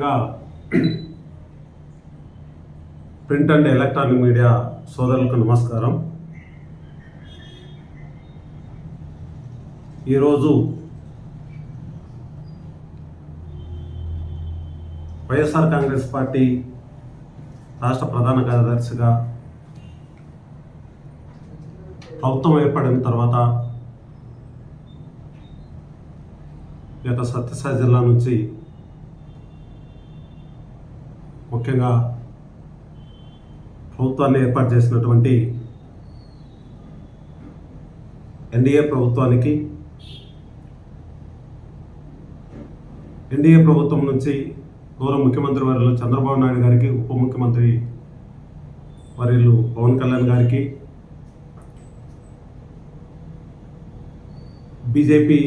ముఖ్యంగా print and electronic media సోదరులకు నమస్కారం. ఈరోజు వైఎస్ఆర్ కాంగ్రెస్ పార్టీ రాష్ట్ర ప్రధాన కార్యదర్శిగా ప్రభుత్వం ఏర్పడిన తర్వాత ఈ యొక్క సత్యసాయి జిల్లా నుంచి ముఖ్యంగా ప్రభుత్వాన్ని ఏర్పాటు చేసినటువంటి ఎన్డీఏ ప్రభుత్వానికి ఎన్డీఏ ప్రభుత్వం నుంచి గౌరవ ముఖ్యమంత్రి వారిలో చంద్రబాబు నాయుడు గారికి ఉప ముఖ్యమంత్రి వర్యులు పవన్ కళ్యాణ్ గారికి బీజేపీ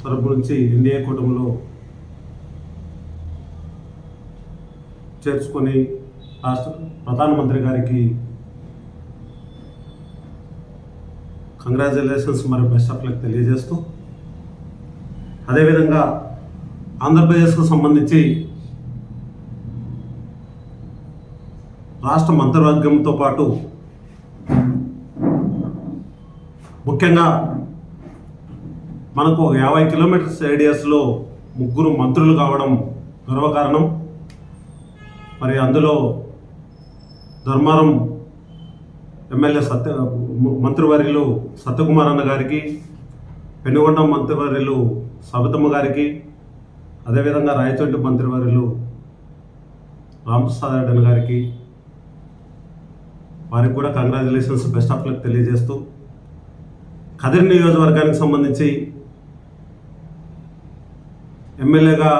తరపు నుంచి ఎన్డీఏ కూటమిలో చేర్చుకొని రాష్ట్ర ప్రధానమంత్రి గారికి కంగ్రాచులేషన్స్ మరియు బెస్ట్ ఆఫ్ లక్ తెలియజేస్తూ అదేవిధంగా ఆంధ్రప్రదేశ్కు సంబంధించి రాష్ట్ర మంత్రివర్గంతో పాటు ముఖ్యంగా మనకు యాభై కిలోమీటర్స్ రేడియస్లో ముగ్గురు మంత్రులు కావడం గర్వకారణం. మరి అందులో ధర్మారం ఎమ్మెల్యే సత్య మంత్రివర్యులు సత్యకుమార్ అన్న గారికి పెనుగొండ మంత్రివర్యులు సబితమ్మ గారికి అదేవిధంగా రాయచోటి మంత్రివర్యులు రామప్రసాద్ రెడ్డి గారికి వారికి కూడా కంగ్రాచులేషన్స్ బెస్ట్ ఆఫ్ లక్ తెలియజేస్తూ కదిరి నియోజకవర్గానికి సంబంధించి ఎమ్మెల్యేగా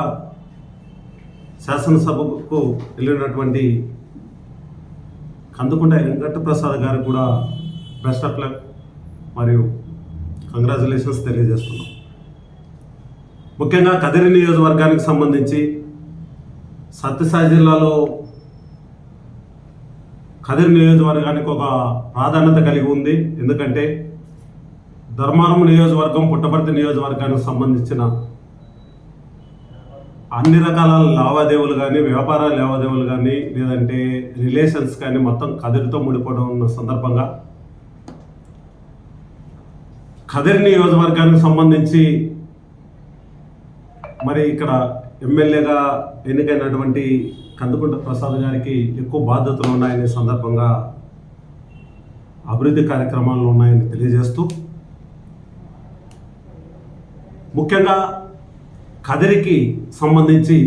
శాసనసభకు వెళ్ళినటువంటి కందుకుంట వెంకటప్రసాద్ గారు కూడా బెస్ట్ ఆఫ్ లక్ మరియు కంగ్రాచులేషన్స్ తెలియజేస్తున్నాం. ముఖ్యంగా కదిరి నియోజకవర్గానికి సంబంధించి సత్యసాయి జిల్లాలో కదిరి నియోజకవర్గానికి ఒక ప్రాధాన్యత కలిగి ఉంది. ఎందుకంటే ధర్మారం నియోజకవర్గం పుట్టపర్తి నియోజకవర్గానికి సంబంధించిన అన్ని రకాల లావాదేవీలు కానీ వ్యాపార లావాదేవీలు కానీ లేదంటే రిలేషన్స్ కానీ మొత్తం కదిరితో ముడిపడి ఉన్న సందర్భంగా కదిరి నియోజకవర్గానికి సంబంధించి మరి ఇక్కడ ఎమ్మెల్యేగా ఎన్నికైనటువంటి కందుకుంట ప్రసాద్ గారికి ఎక్కువ బాధ్యతలు ఉన్నాయనే సందర్భంగా అభివృద్ధి కార్యక్రమాలు ఉన్నాయని తెలియజేస్తూ ముఖ్యంగా కదిరికి సంబంధించి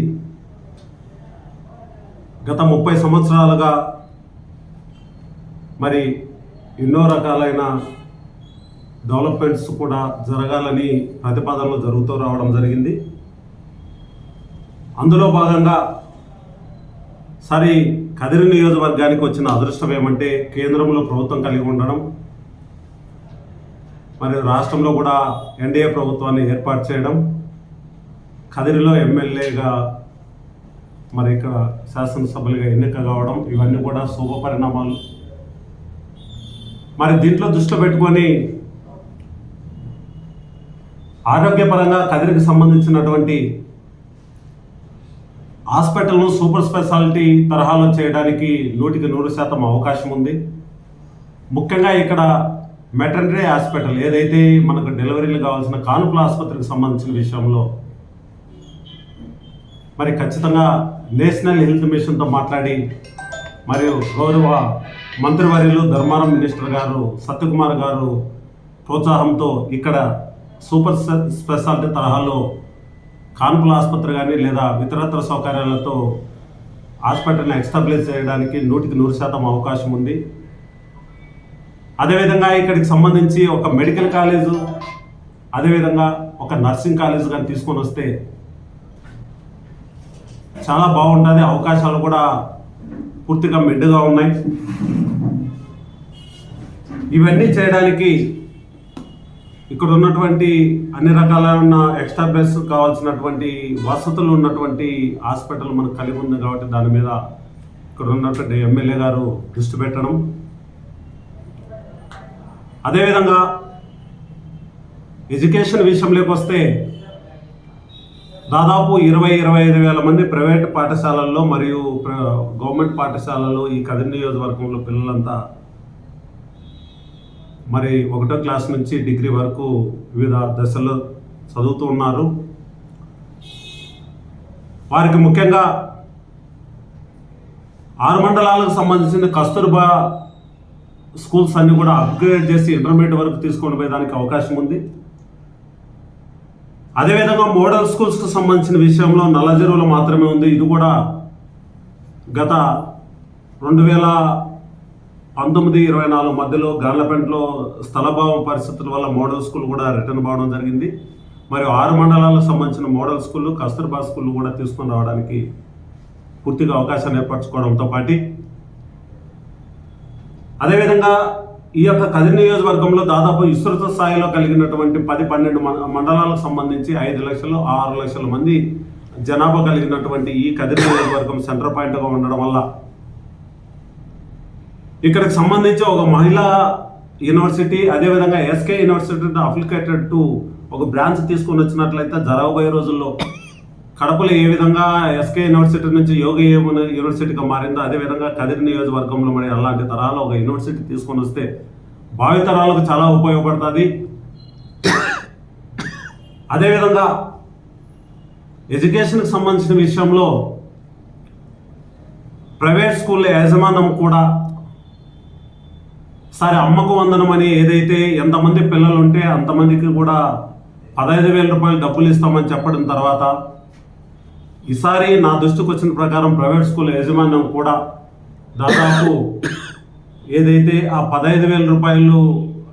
గత ముప్పై సంవత్సరాలుగా మరి ఎన్నో రకాలైన డెవలప్మెంట్స్ కూడా జరగాలని ప్రతిపాదనలు జరుగుతూ రావడం జరిగింది. అందులో భాగంగా సరే కదిరి నియోజకవర్గానికి వచ్చిన అదృష్టం ఏమంటే కేంద్రంలో ప్రభుత్వం కలిగి ఉండడం. మరి రాష్ట్రంలో కూడా ఎన్డీఏ ప్రభుత్వాన్ని ఏర్పాటు చేయడం. కదిరిలో ఎమ్మెల్యేగా మరి ఇక్కడ శాసనసభ్యులుగా ఎన్నిక కావడం ఇవన్నీ కూడా శుభ పరిణామాలు. మరి దీంట్లో దృష్టిలో పెట్టుకొని ఆరోగ్యపరంగా కదిరికి సంబంధించినటువంటి హాస్పిటల్ను సూపర్ స్పెషాలిటీ తరహాలో చేయడానికి నూటికి నూరు శాతం అవకాశం ఉంది. ముఖ్యంగా ఇక్కడ మెటర్నరీ హాస్పిటల్ ఏదైతే మనకు డెలివరీలు కావాల్సిన కానుకల ఆసుపత్రికి సంబంధించిన విషయంలో మరి ఖచ్చితంగా నేషనల్ హెల్త్ మిషన్తో మాట్లాడి మరియు గౌరవ మంత్రివర్యులు ధర్మారం మినిస్టర్ గారు సత్యకుమార్ గారు ప్రోత్సాహంతో ఇక్కడ సూపర్ స్పె- స్పెషాలిటీ తరహాలో కాన్పుల ఆసుపత్రి కానీ లేదా ఇతరత్ర సౌకర్యాలతో హాస్పిటల్ని ఎస్టాబ్లిష్ చేయడానికి నూటికి నూరు శాతం అవకాశం ఉంది. అదేవిధంగా ఇక్కడికి సంబంధించి ఒక మెడికల్ కాలేజు అదేవిధంగా ఒక నర్సింగ్ కాలేజ్ కానీ తీసుకొని వస్తే చాలా బాగుంటుంది. అవకాశాలు కూడా పూర్తిగా మెండుగా ఉన్నాయి. ఇవన్నీ చేయడానికి ఇక్కడ ఉన్నటువంటి అన్ని రకాలైన ఎక్స్ట్రా బెడ్స్ కావాల్సినటువంటి వసతులు ఉన్నటువంటి హాస్పిటల్ మనకు కలిగి ఉంది కాబట్టి దాని మీద ఇక్కడ ఉన్నటువంటి ఎమ్మెల్యే గారు దృష్టి పెట్టడం. అదేవిధంగా ఎడ్యుకేషన్ విషయంలోకి వస్తే దాదాపు ఇరవై ఇరవై ఐదు వేల మంది ప్రైవేట్ పాఠశాలల్లో మరియు ప్ర- గవర్నమెంట్ పాఠశాలల్లో ఈ కదిరి నియోజకవర్గంలో పిల్లలంతా మరి ఒకటో క్లాస్ నుంచి డిగ్రీ వరకు వివిధ దశల్లో చదువుతూ ఉన్నారు. వారికి ముఖ్యంగా ఆరు మండలాలకు సంబంధించిన కస్తూర్బా స్కూల్స్ అన్నీ కూడా అప్గ్రేడ్ చేసి ఇంటర్మీడియట్ వరకు తీసుకొని పోయేదానికి అవకాశం ఉంది. అదేవిధంగా మోడల్ స్కూల్స్కు సంబంధించిన విషయంలో నల్లజెరువులో మాత్రమే ఉంది. ఇది కూడా గత రెండు వేల పంతొమ్మిది ఇరవై నాలుగు మధ్యలో గార్లపెంట్లో స్థలభావం పరిస్థితుల వల్ల మోడల్ స్కూల్ కూడా రిటర్న్ కావడం జరిగింది. మరియు ఆరు మండలాలకు సంబంధించిన మోడల్ స్కూళ్ళు కస్తూర్బా స్కూళ్ళు కూడా తీసుకొని రావడానికి పూర్తిగా అవకాశాన్ని ఏర్పరచుకోవడంతో పాటు. అదేవిధంగా ఈ యొక్క కదిరి నియోజకవర్గంలో దాదాపు విస్తృత స్థాయిలో కలిగినటువంటి పది పన్నెండు మండలాలకు సంబంధించి ఐదు లక్షలు ఆరు లక్షల మంది జనాభా కలిగినటువంటి ఈ కదిరి నియోజకవర్గం సెంటర్ పాయింట్గా ఉండడం వల్ల ఇక్కడికి సంబంధించి ఒక మహిళా యూనివర్సిటీ అదేవిధంగా ఎస్కే యూనివర్సిటీ అప్లికేటెడ్ టు ఒక బ్రాంచ్ తీసుకొని వచ్చినట్లయితే జరగబోయే రోజుల్లో కడపలో ఏ విధంగా ఎస్కే యూనివర్సిటీ నుంచి యోగ యూనివర్సిటీగా మారిందో అదేవిధంగా కదిరి నియోజకవర్గంలో మరి అలాంటి తరాలు ఒక యూనివర్సిటీ తీసుకొని వస్తే భావితరాలకు చాలా ఉపయోగపడుతుంది. అదేవిధంగా ఎడ్యుకేషన్కి సంబంధించిన విషయంలో ప్రైవేట్ స్కూళ్ళ యాజమాన్యం కూడా సరే అమ్మకు వందనం అని ఏదైతే ఎంతమంది పిల్లలు ఉంటే అంతమందికి కూడా పదహైదు వేల రూపాయలు డబ్బులు ఇస్తామని చెప్పడం తర్వాత ఈసారి నా దృష్టికి వచ్చిన ప్రకారం ప్రైవేట్ స్కూల్ యాజమాన్యం కూడా దాదాపు ఏదైతే ఆ పదహైదు వేల రూపాయలు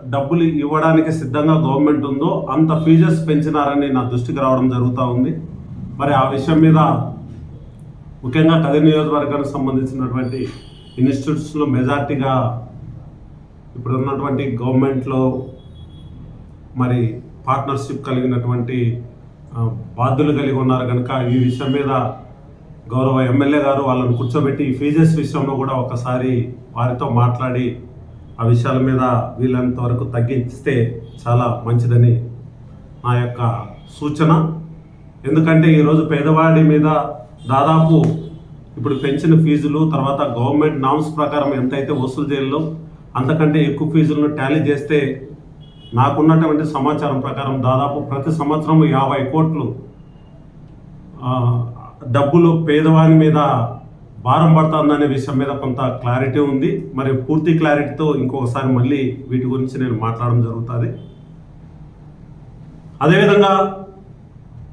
డబ్బులు ఇవ్వడానికి సిద్ధంగా గవర్నమెంట్ ఉందో అంత ఫీజెస్ పెంచినారని నా దృష్టికి రావడం జరుగుతూ ఉంది. మరి ఆ విషయం మీద ముఖ్యంగా కది నియోజకవర్గానికి సంబంధించినటువంటి ఇన్స్టిట్యూట్స్లో మెజార్టీగా ఇప్పుడు ఉన్నటువంటి గవర్నమెంట్లో మరి పార్ట్నర్షిప్ కలిగినటువంటి బాధ్యులు కలిగి ఉన్నారు కనుక ఈ విషయం మీద గౌరవ ఎమ్మెల్యే గారు వాళ్ళని కూర్చోబెట్టి ఈ ఫీజెస్ విషయంలో కూడా ఒకసారి వారితో మాట్లాడి ఆ విషయాల మీద వీళ్ళంత వరకు తగ్గిస్తే చాలా మంచిదని నా యొక్క సూచన. ఎందుకంటే ఈరోజు పేదవాడి మీద దాదాపు ఇప్పుడు పెంచిన ఫీజులు తర్వాత గవర్నమెంట్ నామ్స్ ప్రకారం ఎంతైతే వసూలు చేయాలో అంతకంటే ఎక్కువ ఫీజులను టాలీ చేస్తే నాకున్నటువంటి సమాచారం ప్రకారం దాదాపు ప్రతి సంవత్సరం యాభై కోట్లు డబ్బులు పేదవాని మీద భారం పడుతుందనే విషయం మీద కొంత క్లారిటీ ఉంది. మరి పూర్తి క్లారిటీతో ఇంకొకసారి మళ్ళీ వీటి గురించి నేను మాట్లాడడం జరుగుతుంది. అదేవిధంగా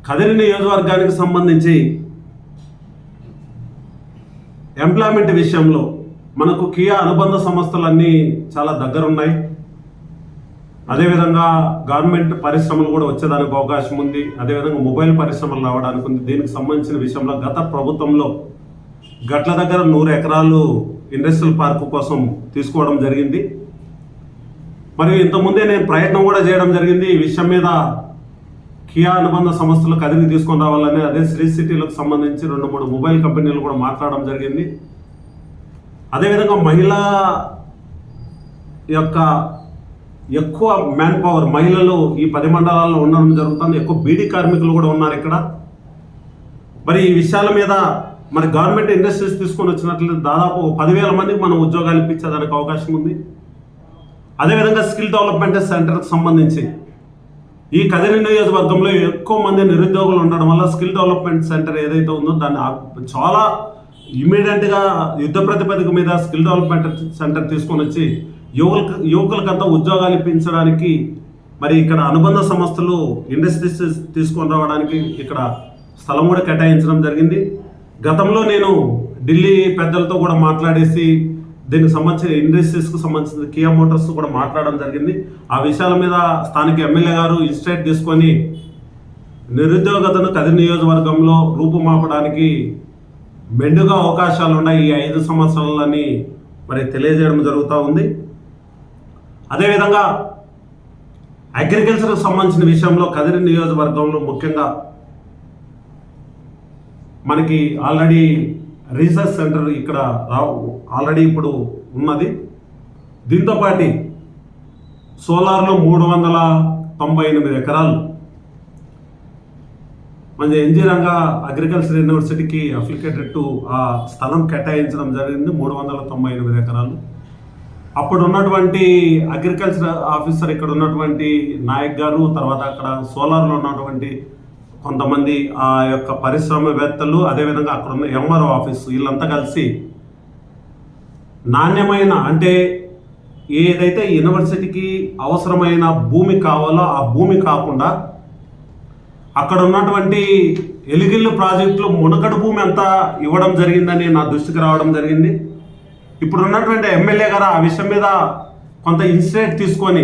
కదిరి నియోజకవర్గానికి సంబంధించి ఎంప్లాయ్మెంట్ విషయంలో మనకు కియా అనుబంధ సంస్థలన్నీ చాలా దగ్గరున్నాయి. అదేవిధంగా గవర్నమెంట్ పరిశ్రమలు కూడా వచ్చేదానికి అవకాశం ఉంది. అదేవిధంగా మొబైల్ పరిశ్రమలు రావడానికి ఉంది. దీనికి సంబంధించిన విషయంలో గత ప్రభుత్వంలో గట్ల దగ్గర నూరు ఎకరాలు ఇండస్ట్రియల్ పార్కు కోసం తీసుకోవడం జరిగింది. మరియు ఇంతకుముందే నేను ప్రయత్నం కూడా చేయడం జరిగింది. ఈ విషయం మీద కియా అనుబంధ సంస్థలు కదిలి తీసుకొని రావాలని అదే శ్రీ సిటీలకు సంబంధించి రెండు మూడు మొబైల్ కంపెనీలు కూడా మాట్లాడడం జరిగింది. అదేవిధంగా మహిళా యొక్క ఎక్కువ మ్యాన్ పవర్ మహిళలు ఈ పది మండలాల్లో ఉండడం జరుగుతుంది. ఎక్కువ బీడీ కార్మికులు కూడా ఉన్నారు ఇక్కడ. మరి ఈ విషయాల మీద మరి గవర్నమెంట్ ఇండస్ట్రీస్ తీసుకొని వచ్చినట్లయితే దాదాపు పదివేల మందికి మనం ఉద్యోగాలు ఇప్పించేదానికి అవకాశం ఉంది. అదేవిధంగా స్కిల్ డెవలప్మెంట్ సెంటర్కి సంబంధించి ఈ కదిరి నియోజకవర్గంలో ఎక్కువ మంది నిరుద్యోగులు ఉండడం వల్ల స్కిల్ డెవలప్మెంట్ సెంటర్ ఏదైతే ఉందో దాన్ని చాలా ఇమీడియట్గా యుద్ధ ప్రతిపదిక మీద స్కిల్ డెవలప్మెంట్ సెంటర్ తీసుకొని వచ్చి యువకు యువకులకంతా ఉద్యోగాలు ఇప్పించడానికి మరి ఇక్కడ అనుబంధ సంస్థలు ఇండస్ట్రీస్ తీసుకొని రావడానికి ఇక్కడ స్థలం కూడా కేటాయించడం జరిగింది. గతంలో నేను ఢిల్లీ పెద్దలతో కూడా మాట్లాడేసి దీనికి సంబంధించిన ఇండస్ట్రీస్కు సంబంధించిన కియా మోటార్స్ కూడా మాట్లాడడం జరిగింది. ఆ విషయాల మీద స్థానిక ఎమ్మెల్యే గారు ఇన్స్టేట్ తీసుకొని నిరుద్యోగతను కది నియోజకవర్గంలో రూపుమాపడానికి మెండుగా అవకాశాలు ఉన్నాయి ఈ ఐదు సంవత్సరాలని మరి తెలియజేయడం జరుగుతూ ఉంది. అదేవిధంగా అగ్రికల్చర్కి సంబంధించిన విషయంలో కదిరి నియోజకవర్గంలో ముఖ్యంగా మనకి ఆల్రెడీ రీసెర్చ్ సెంటర్ ఇక్కడ ఆల్రెడీ ఇప్పుడు ఉన్నది. దీంతో పాటు సోలార్లో మూడు వందల తొంభై ఎనిమిది ఎకరాలు. మన ఎన్జీ రంగా అగ్రికల్చర్ యూనివర్సిటీకి అప్లికేటెడ్ టు ఆ స్థలం కేటాయించడం జరిగింది. మూడు వందల తొంభై ఎనిమిది ఎకరాలు. అప్పుడు ఉన్నటువంటి అగ్రికల్చర్ ఆఫీసర్ ఇక్కడ ఉన్నటువంటి నాయక్ గారు తర్వాత అక్కడ సోలార్లో ఉన్నటువంటి కొంతమంది ఆ యొక్క పరిశ్రమవేత్తలు అదేవిధంగా అక్కడ ఉన్న ఎంఆర్ఓ ఆఫీస్ వీళ్ళంతా కలిసి నాణ్యమైన అంటే ఏదైతే యూనివర్సిటీకి అవసరమైన భూమి కావాలో ఆ భూమి కాకుండా అక్కడ ఉన్నటువంటి ఎలిగిల్లు ప్రాజెక్టులు మునకడు భూమి అంతా ఇవ్వడం జరిగిందని నా దృష్టికి రావడం జరిగింది. ఇప్పుడు ఉన్నటువంటి ఎమ్మెల్యే గారు ఆ విషయం మీద కొంత ఇన్సిడెంట్ తీసుకొని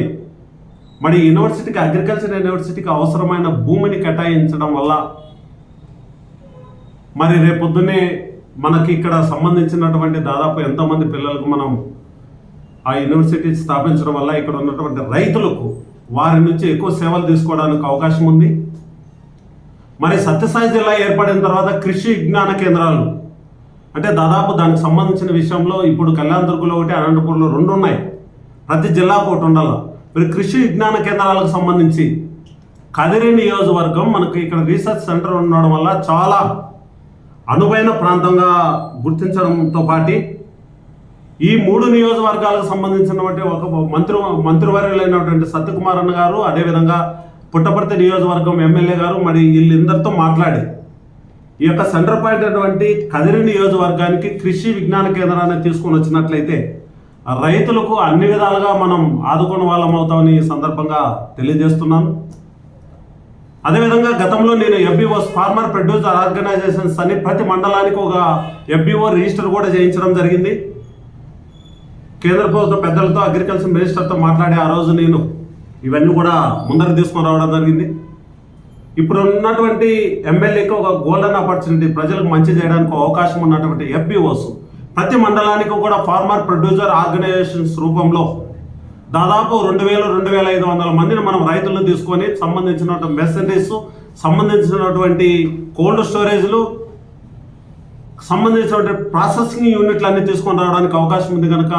మరి యూనివర్సిటీకి అగ్రికల్చర్ యూనివర్సిటీకి అవసరమైన భూమిని కేటాయించడం వల్ల మరి రేపొద్దునే మనకి ఇక్కడ సంబంధించినటువంటి దాదాపు ఎంతోమంది పిల్లలకు మనం ఆ యూనివర్సిటీ స్థాపించడం వల్ల ఇక్కడ ఉన్నటువంటి రైతులకు వారి నుంచి ఎక్కువ సేవలు తీసుకోవడానికి అవకాశం ఉంది. మరి సత్యసాయి జిల్లా ఏర్పడిన తర్వాత కృషి విజ్ఞాన కేంద్రాలు అంటే దాదాపు దానికి సంబంధించిన విషయంలో ఇప్పుడు కళ్యాణదుర్గలో ఒకటి అనంతపూర్లో రెండు ఉన్నాయి. ప్రతి జిల్లాకు ఒకటి ఉండాలి. మరి కృషి విజ్ఞాన కేంద్రాలకు సంబంధించి కదిరి నియోజకవర్గం మనకి ఇక్కడ రీసెర్చ్ సెంటర్ ఉండడం వల్ల చాలా అనువైన ప్రాంతంగా గుర్తించడంతో పాటు ఈ మూడు నియోజకవర్గాలకు సంబంధించినటువంటి ఒక మంత్రి మంత్రివర్యులైనటువంటి సత్యకుమార్ అన్న గారు అదేవిధంగా పుట్టపర్తి నియోజకవర్గం ఎమ్మెల్యే గారు మరి వీళ్ళిద్దరితో మాట్లాడి ఈ యొక్క సెంటర్ పాయింట్ అటువంటి కదిరి నియోజకవర్గానికి కృషి విజ్ఞాన కేంద్రాన్ని తీసుకొని వచ్చినట్లయితే రైతులకు అన్ని విధాలుగా మనం ఆదుకున్న వాళ్ళం అవుతామని ఈ సందర్భంగా తెలియజేస్తున్నాను. అదేవిధంగా గతంలో నేను ఎఫ్బీఓ ఫార్మర్ ప్రొడ్యూసర్ ఆర్గనైజేషన్స్ అని ప్రతి మండలానికి ఒక ఎఫ్బీఓ రిజిస్టర్ కూడా చేయించడం జరిగింది. కేంద్ర ప్రభుత్వ పెద్దలతో అగ్రికల్చర్ మినిస్టర్తో మాట్లాడే ఆ రోజు నేను ఇవన్నీ కూడా ముందర తీసుకొని రావడం జరిగింది. ఇప్పుడు ఉన్నటువంటి ఎమ్మెల్యేకి ఒక గోల్డెన్ ఆపర్చునిటీ ప్రజలకు మంచి చేయడానికి అవకాశం ఉన్నటువంటి ఎఫ్బిఓస్ ప్రతి మండలానికి కూడా ఫార్మర్ ప్రొడ్యూసర్ ఆర్గనైజేషన్స్ రూపంలో దాదాపు రెండు వేల రెండు వేల ఐదు వందల మందిని మనం రైతులను తీసుకొని సంబంధించినటువంటి మెసరీస్ సంబంధించినటువంటి కోల్డ్ స్టోరేజ్లు సంబంధించినటువంటి ప్రాసెసింగ్ యూనిట్లు అన్ని తీసుకొని రావడానికి అవకాశం ఉంది కనుక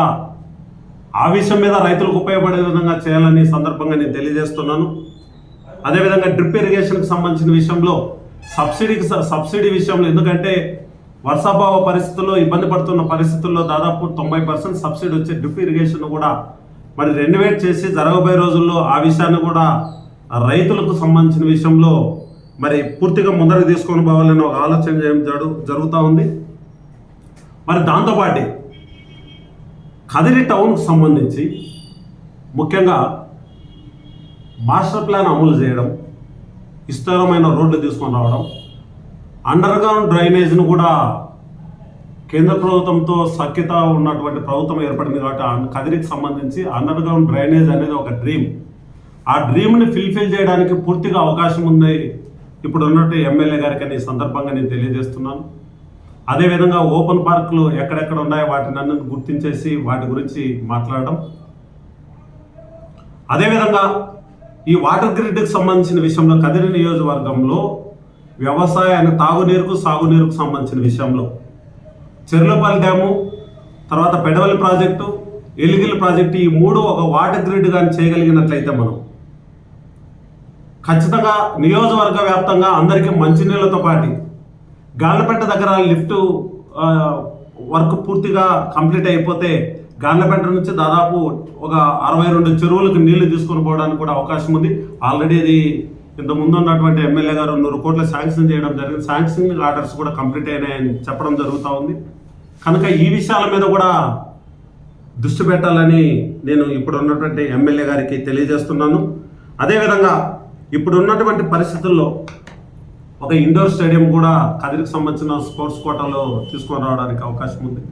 ఆ విషయం మీద రైతులకు ఉపయోగపడే విధంగా చేయాలని సందర్భంగా నేను తెలియజేస్తున్నాను. అదేవిధంగా డ్రిప్ ఇరిగేషన్కి సంబంధించిన విషయంలో సబ్సిడీకి స- సబ్సిడీ విషయంలో ఎందుకంటే వర్షాభావ పరిస్థితుల్లో ఇబ్బంది పడుతున్న పరిస్థితుల్లో దాదాపు తొంభై పర్సెంట్ సబ్సిడీ వచ్చే డ్రిప్ ఇరిగేషన్ కూడా మరి రెన్యువేట్ చేసి జరగబోయే రోజుల్లో ఆ విషయాన్ని కూడా రైతులకు సంబంధించిన విషయంలో మరి పూర్తిగా ముందరకు తీసుకొని పోవాలని ఒక ఆలోచన చేయడం జరుగుతూ ఉంది. మరి దాంతోపాటు కదిరి టౌన్కి సంబంధించి ముఖ్యంగా మాస్టర్ ప్లాన్ అమలు చేయడం విస్తారమైన రోడ్లు తీసుకొని రావడం అండర్ గ్రౌండ్ డ్రైనేజ్ను కూడా కేంద్ర ప్రభుత్వంతో సఖ్యత ఉన్నటువంటి ప్రభుత్వం ఏర్పడింది కాబట్టి కదిరికి సంబంధించి అండర్ గ్రౌండ్ డ్రైనేజ్ అనేది ఒక డ్రీమ్. ఆ డ్రీమ్ని ఫిల్ఫిల్ చేయడానికి పూర్తిగా అవకాశం ఉంది. ఇప్పుడు ఉన్నట్టు ఎమ్మెల్యే గారికి అని ఈ సందర్భంగా నేను తెలియజేస్తున్నాను. అదేవిధంగా ఓపెన్ పార్కులు ఎక్కడెక్కడ ఉన్నాయో వాటిని అన్ని గుర్తించేసి వాటి గురించి మాట్లాడడం. అదేవిధంగా ఈ వాటర్ గ్రిడ్కి సంబంధించిన విషయంలో కదిరి నియోజకవర్గంలో వ్యవసాయాన్ని తాగునీరుకు సాగునీరుకు సంబంధించిన విషయంలో చెర్లపల్లి డ్యాము తర్వాత పెడవలి ప్రాజెక్టు ఎలిగిల్ ప్రాజెక్టు ఈ మూడు ఒక వాటర్ గ్రిడ్ కానీ చేయగలిగినట్లయితే మనం ఖచ్చితంగా నియోజకవర్గ వ్యాప్తంగా అందరికీ మంచినీళ్ళతో పాటు గాళ్ళపేట దగ్గర లిఫ్ట్ వర్క్ పూర్తిగా కంప్లీట్ అయిపోతే గాళ్ళపేట నుంచి దాదాపు ఒక అరవై రెండు చెరువులకు నీళ్ళు తీసుకొని పోవడానికి కూడా అవకాశం ఉంది. ఆల్రెడీ అది ఇంత ముందు ఉన్నటువంటి ఎమ్మెల్యే గారు నూరు కోట్ల శాంక్షన్ చేయడం జరిగింది. శాంక్షన్ ఆర్డర్స్ కూడా కంప్లీట్ అయినాయని చెప్పడం జరుగుతూ ఉంది. కనుక ఈ విషయాల మీద కూడా దృష్టి పెట్టాలని నేను ఇప్పుడు ఉన్నటువంటి ఎమ్మెల్యే గారికి తెలియజేస్తున్నాను. అదేవిధంగా ఇప్పుడు ఉన్నటువంటి పరిస్థితుల్లో ఒక ఇండోర్ స్టేడియం కూడా కదిరికి సంబంధించిన స్పోర్ట్స్ కోటాలో తీసుకొని రావడానికి అవకాశం ఉంది.